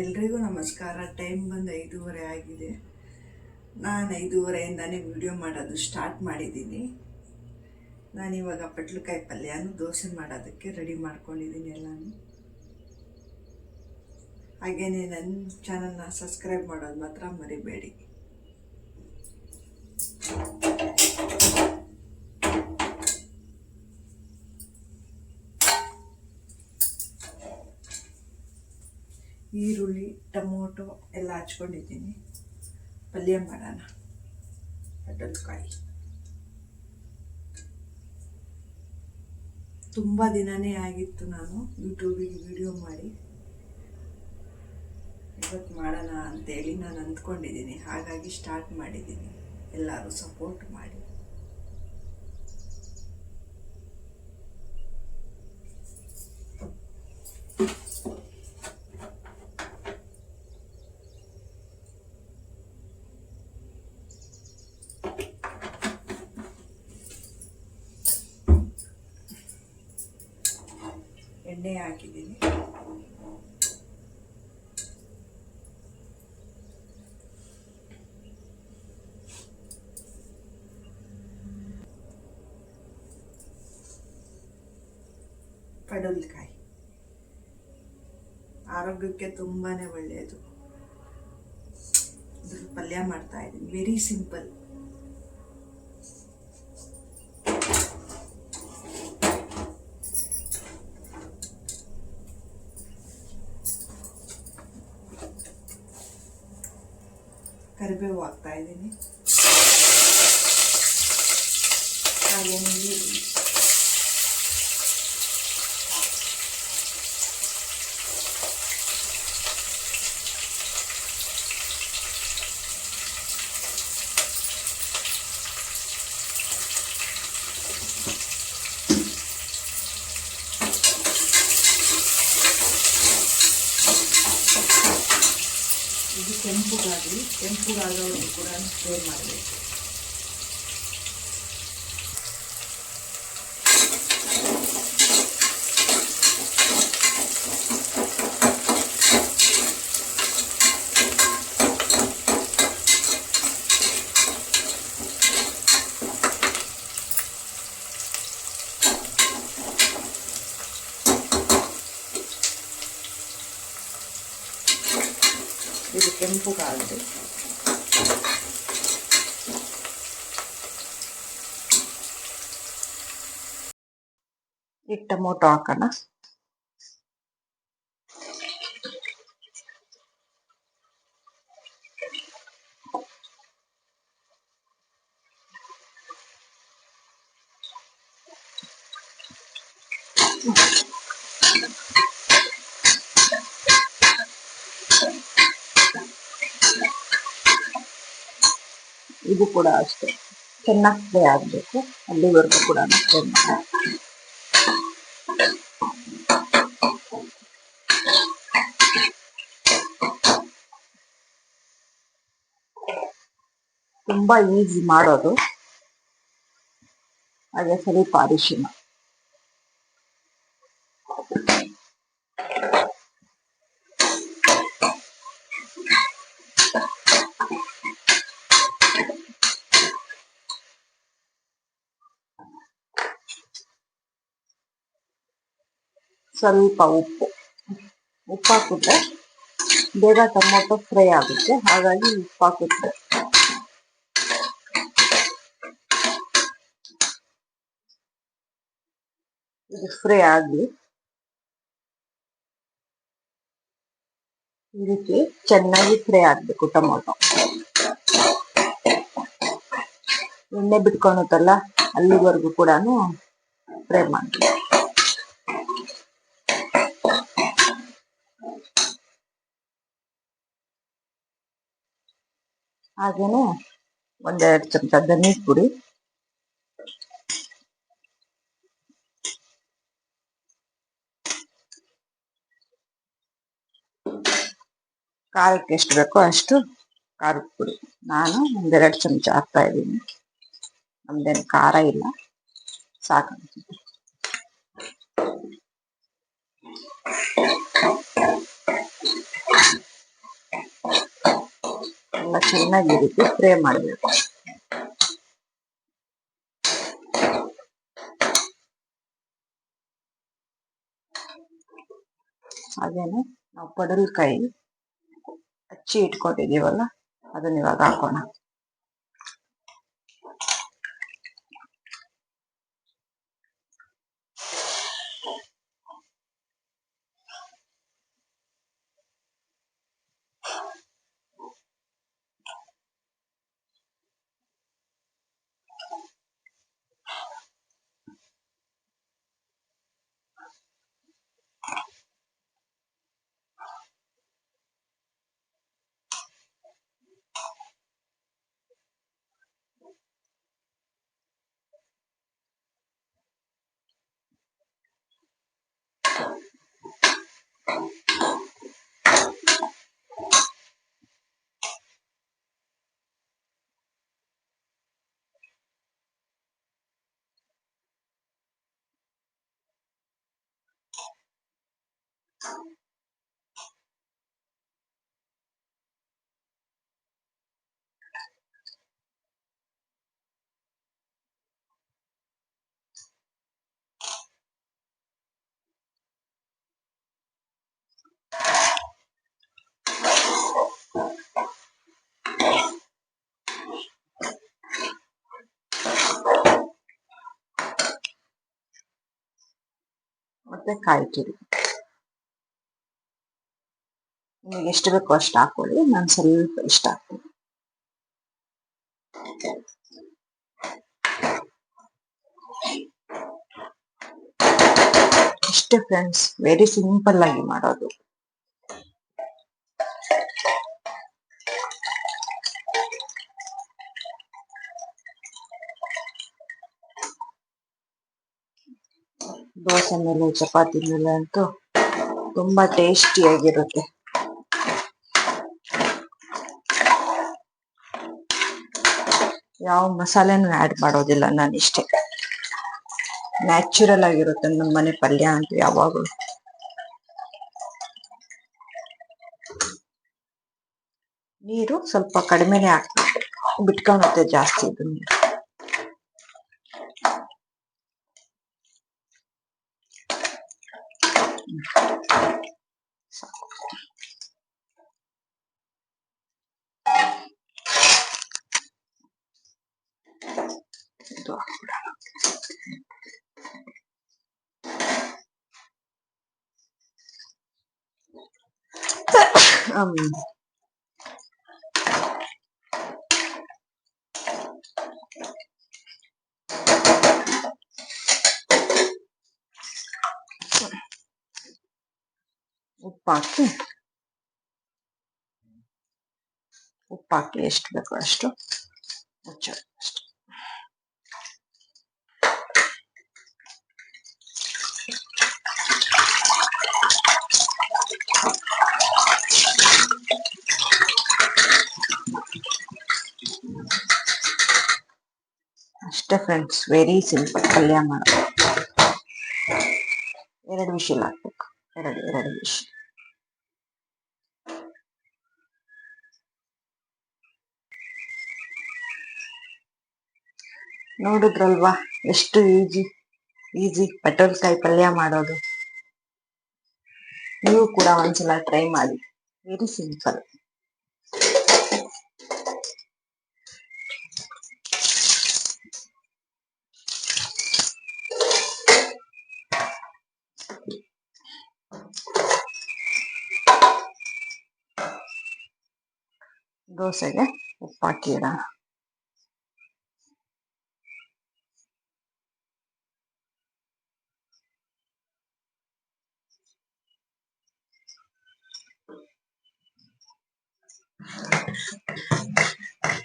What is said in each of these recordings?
ಎಲ್ರಿಗೂ ನಮಸ್ಕಾರ. ಟೈಮ್ ಬಂದು ಐದೂವರೆ ಆಗಿದೆ. ನಾನು ಐದೂವರೆಯಿಂದಾನೇ ವಿಡಿಯೋ ಮಾಡೋದು ಸ್ಟಾರ್ಟ್ ಮಾಡಿದ್ದೀನಿ. ನಾನಿವಾಗ ಪಟ್ಲಕಾಯಿ ಪಲ್ಯನೂ ದೋಸೆ ಮಾಡೋದಕ್ಕೆ ರೆಡಿ ಮಾಡ್ಕೊಂಡಿದ್ದೀನಿ ಎಲ್ಲನೂ. ಹಾಗೆಯೇ ನನ್ನ ಚಾನಲ್ನ ಸಬ್ಸ್ಕ್ರೈಬ್ ಮಾಡೋದು ಮಾತ್ರ ಮರಿಬೇಡಿ. ಈರುಳ್ಳಿ, ಟೊಮೊಟೊ ಎಲ್ಲ ಹಚ್ಕೊಂಡಿದ್ದೀನಿ. ಪಲ್ಯ ಮಾಡೋಣ. ಪಟಲ್ಕಾಯಿ ತುಂಬ ದಿನನೇ ಆಗಿತ್ತು ನಾನು ಯೂಟ್ಯೂಬಿಗೆ ವಿಡಿಯೋ ಮಾಡಿ. ಇವತ್ತು ಮಾಡೋಣ ಅಂತೇಳಿ ನಾನು ಅಂದ್ಕೊಂಡಿದ್ದೀನಿ. ಹಾಗಾಗಿ ಸ್ಟಾರ್ಟ್ ಮಾಡಿದ್ದೀನಿ. ಎಲ್ಲರೂ ಸಪೋರ್ಟ್ ಮಾಡಿ. ಎಣ್ಣೆ ಹಾಕಿದ್ದೀನಿ. ಪಡವಲಕಾಯಿ ಆರೋಗ್ಯಕ್ಕೆ ತುಂಬಾ ಒಳ್ಳೆಯದು. ಪಲ್ಯ ಮಾಡ್ತಾ ಇದ್ದೀನಿ. ವೆರಿ ಸಿಂಪಲ್ ಕರಿಬೇವು ಹಾಕ್ತಾ ಇದ್ದೀನಿ. ಹಾಗೆ ನೀರುಳ್ಳಿ ಕೆಂಪುಗಾಗೋವರೆಗೂ ಕೂಡ ಫ್ರೈ ಮಾಡಬೇಕು ಇದು ಕೆಂಪುಗಾಗಲಿ ಈಗ ಟೊಮೊಟೊ ಹಾಕೋಣ ಇದು ಕೂಡ ಅಷ್ಟೇ ಚೆನ್ನಾಗಿ ಫ್ರೈ ಆಗಬೇಕು ಅಲ್ಲಿವರೆಗೂ ಕೂಡ ಫ್ರೈ ಮಾಡಿ ತುಂಬಾ ಈಸಿ ಮಾಡೋದು. ಹಾಗೆ ಸ್ವಲ್ಪ ಅರಿಶಿನ ಸ್ವಲ್ಪ ಉಪ್ಪು. ಉಪ್ಪು ಹಾಕಿದ್ರೆ ಬೇಗ ಟೊಮೊಟೊ ಫ್ರೈ ಆಗುತ್ತೆ. ಹಾಗಾಗಿ ಉಪ್ಪು ಹಾಕಿದ್ರೆ ಇದು ಫ್ರೈ ಆಗಲಿ ಚೆನ್ನಾಗಿ ಫ್ರೈ ಆಗಬೇಕು ಟೊಮೊಟೊ. ಎಣ್ಣೆ ಬಿಟ್ಕೊಳುತ್ತಲ್ಲ, ಅಲ್ಲಿವರೆಗೂ ಕೂಡ ಫ್ರೈ ಮಾಡಬೇಕು. ಹಾಗೇನೆ ಒಂದೆರಡು ಚಮಚ ಧನಿ ಪುಡಿ. ಖಾರಕ್ಕೆ ಎಷ್ಟು ಬೇಕೋ ಅಷ್ಟು ಖಾರದ ಪುಡಿ ನಾನು ಒಂದೆರಡು ಚಮಚ ಹಾಕ್ತಾ ಇದ್ದೀನಿ ನಮ್ದೇನು ಖಾರ ಇಲ್ಲ ಸಾಕು ಚೆನ್ನಾಗಿ ಈ ರೀತಿ ಫ್ರೈ ಮಾಡಬೇಕು ಹಾಗೇನೆ ನಾವು ಪಡಲ್ಕಾಯಿ ಹಚ್ಚಿ ಇಟ್ಕೊಂಡಿದೀವಲ್ಲ ಅದನ್ನ ಇವಾಗ ಹಾಕೋಣ. ಮತ್ತೆ ಕಾಯಿ ತುರಿ ನಿಮಗೆ ಎಷ್ಟು ಬೇಕೋ ಅಷ್ಟು ಹಾಕೊಳ್ಳಿ, ನಾನು ಸ್ವಲ್ಪ ಇಷ್ಟ ಹಾಕ್ತೀನಿ ಇಷ್ಟೇ ಫ್ರೆಂಡ್ಸ್ ವೆರಿ ಸಿಂಪಲ್ ಆಗಿ ಮಾಡೋದು. ದೋಸೆ ಮೇಲೆ, ಚಪಾತಿ ಮೇಲೆ ಅಂತೂ ತುಂಬಾ ಟೇಸ್ಟಿಯಾಗಿರುತ್ತೆ ಯಾವ ಮಸಾಲೆನು ಆ್ಯಡ್ ಮಾಡೋದಿಲ್ಲ ನಾನು ಇಷ್ಟೇ. ನ್ಯಾಚುರಲ್ ಆಗಿರುತ್ತೆ ನಮ್ಮ ಮನೆ ಪಲ್ಯ ಅಂತ ಯಾವಾಗಲೂ. ನೀರು ಸ್ವಲ್ಪ ಕಡಿಮೆನೆ ಹಾಕ್ಬೇಕು. ಬಿಟ್ಕೊಳುತ್ತೆ ಜಾಸ್ತಿ ಇದು ನೀರು ಇದು ಹಾಕ್ಬಿಡೋಣ. ಹ್ಮ್. ಉಪ್ಪು ಹಾಕಿ ಉಪ್ಪು ಹಾಕಿ ಎಷ್ಟು ಬೇಕೋ ಅಷ್ಟು ಮುಚ್ಚೋದು ಅಷ್ಟೆ ಅಷ್ಟೇ ಫ್ರೆಂಡ್ಸ್ ವೆರಿ ಸಿಂಪಲ್ ಪಲ್ಯ ಮಾಡೋದು ಎರಡು ವಿಷಲ್ ಹಾಕ್ಬೇಕು ಎರಡು ಎರಡು ವಿಷಲ್ ನೋಡಿದ್ರಲ್ವಾ ಎಷ್ಟು ಈಜಿ ಈಜಿ ಪಟೋಲ್ಕಾಯಿ ಪಲ್ಯ ಮಾಡೋದು ನೀವು ಕೂಡ ಒಂದ್ಸಲ ಟ್ರೈ ಮಾಡಿ ವೆರಿ ಸಿಂಪಲ್ ದೋಸೆಗೆ ಉಪ್ಪು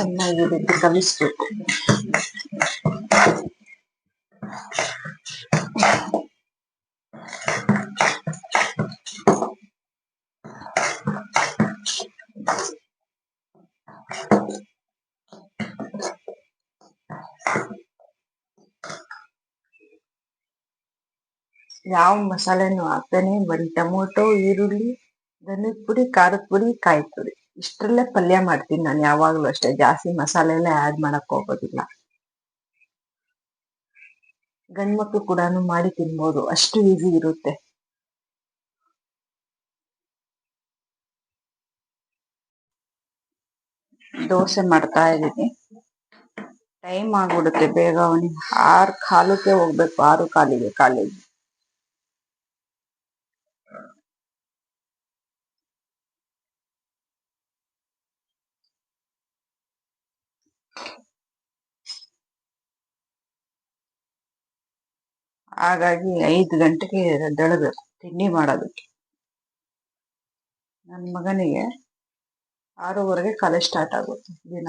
ಚೆನ್ನಾಗಿ ಕಲಿಸ್ಬೇಕು ಯಾವ ಮಸಾಲೆನೂ ಹಾಕ್ದೇನೆ ಬರೀ ಟೊಮೊಟೊ ಈರುಳ್ಳಿ ಧನಿಯ ಪುಡಿ ಖಾರದ ಪುಡಿ ಕಾಯಿ ಪುಡಿ. ಇಷ್ಟರಲ್ಲೇ ಪಲ್ಯ ಮಾಡ್ತೀನಿ ನಾನು ಯಾವಾಗಲೂ ಅಷ್ಟೇ. ಜಾಸ್ತಿ ಮಸಾಲೆ ಎಲ್ಲ ಆ್ಯಡ್ ಮಾಡಕ್ ಹೋಗೋದಿಲ್ಲ. ಗಂಡ್ಮಕ್ಳು ಕೂಡ ಮಾಡಿ ತಿನ್ಬೋದು. ಅಷ್ಟು ಈಸಿ ಇರುತ್ತೆ. ದೋಸೆ ಮಾಡ್ತಾ ಇದ್ದೀನಿ. ಟೈಮ್ ಆಗ್ಬಿಡುತ್ತೆ. ಬೇಗ ಅವನಿಗೆ ಆರು, ಕಾಲಕ್ಕೆ ಹೋಗ್ಬೇಕು. ಆರು ಕಾಲಿಗೆ ಕಾಲೇಜ್ ಹಾಗಾಗಿ ಐದು ಗಂಟೆಗೆ ಎದ್ದೇಳಬೇಕು ತಿಂಡಿ ಮಾಡೋದಕ್ಕೆ. ನನ್ನ ಮಗನಿಗೆ ಆರೂವರೆಗೆ ಕಾಲೇಜ್ ಸ್ಟಾರ್ಟ್ ಆಗುತ್ತೆ ದಿನ.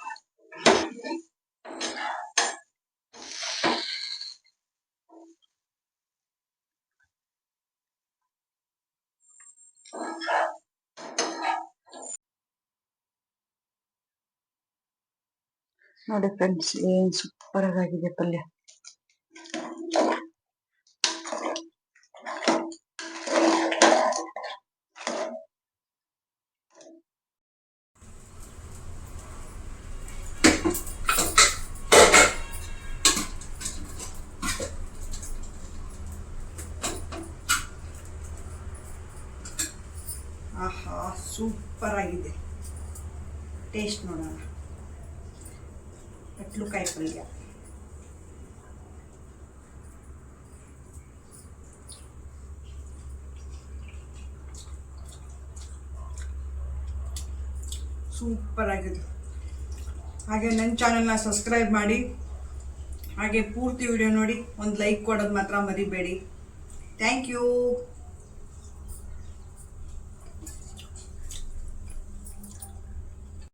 ನೋಡಿ ಫ್ರೆಂಡ್ಸ್ ಏನ್ ಸೂಪರ್ ಆಗಿದೆ ಪಲ್ಯ. ಆಹಾ ಸೂಪರ್ ಆಗಿದೆ. ಟೇಸ್ಟ್ ನೋಡೋಣ. ಕಟ್ಲುಕಾಯಿ ಪಲ್ಯ ಸೂಪರ್ ಆಗಿದೆ. ಹಾಗೆ ನನ್ನ ಚಾನಲ್ನ ಸಬ್ಸ್ಕ್ರೈಬ್ ಮಾಡಿ, ಹಾಗೆ ಪೂರ್ತಿ ವಿಡಿಯೋ ನೋಡಿ, ಒಂದು ಲೈಕ್ ಕೊಡೋದು ಮಾತ್ರ ಮರಿಬೇಡಿ. Thank you